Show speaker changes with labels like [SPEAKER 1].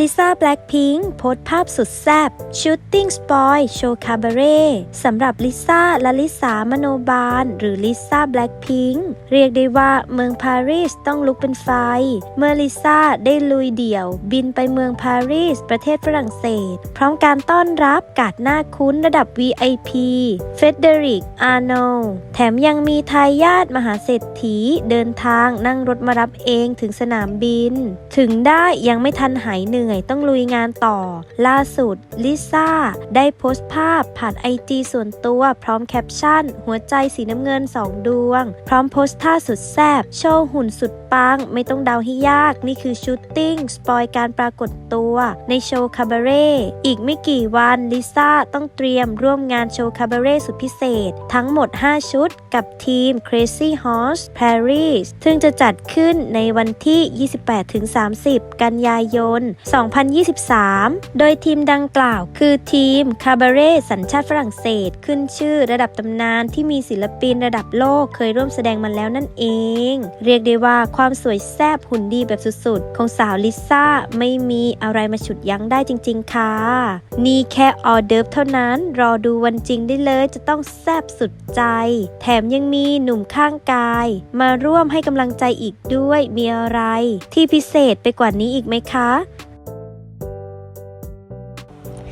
[SPEAKER 1] ลิซ่าแบล็คพิงค์โพสภาพสุดแซ่บ Shooting Spoil โชว์คาบาเร่สำหรับลิซ่าและลิสามโนบาล หรือลิซ่าแบล็คพิงค์เรียกได้ว่าเมืองปารีสต้องลุกเป็นไฟ เมื่อลิซ่าได้ลุยเดี่ยว บินไปเมืองปารีส ประเทศฝรั่งเศส พร้อมการต้อนรับกาดหน้าคุ้นระดับ VIP เฟเดริก อาร์โน แถมยังมีทายาทมหาเศรษฐีเดินทางนั่งรถมารับเองถึงสนามบิน ถึงได้ยังไม่ทันหายเหนื่อยต้องลุยงานต่อ ล่าสุด ลิซ่า ได้โพสต์ภาพผ่านไอจีส่วนตัว พร้อมแคปชั่น หัวใจสีน้ำเงินสองดวง พร้อมโพสต์ท่าสุดแซ่บโชว์หุ่นสุดปัง ไม่ต้องเดาให้ยาก นี่คือชูตติ้ง สปอยการปรากฏตัว ในโชว์คาบาเร่อีกไม่กี่วันลิซ่าต้องเตรียมร่วมงานโชว์คาบาเร่สุดพิเศษ ทั้งหมด 5 ชุด กับทีม Crazy Horse Paris ซึ่งจะจัดขึ้นในวันที่ 28-30 กันยายน2023 โดยทีมดังกล่าว คือทีมคาบาเร่สัญชาติฝรั่งเศส ขึ้นชื่อระดับตำนานที่มีศิลปินระดับโลกเคยร่วมแสดงมาแล้วนั่นเอง เรียกได้ว่าความสวยแซบหุ่นดีแบบสุดๆ ของสาวลิซ่าไม่มีอะไรมาฉุดยั้งได้จริงๆค่ะ นี่แค่ออเดิร์ฟเท่านั้น รอดูวันจริงได้เลยจะต้องแซบสุดใจ แถมยังมีหนุ่มข้างกาย มาร่วมให้กำลังใจอีกด้วยมีอะไร ที่พิเศษไปกว่านี้อีกไหมคะ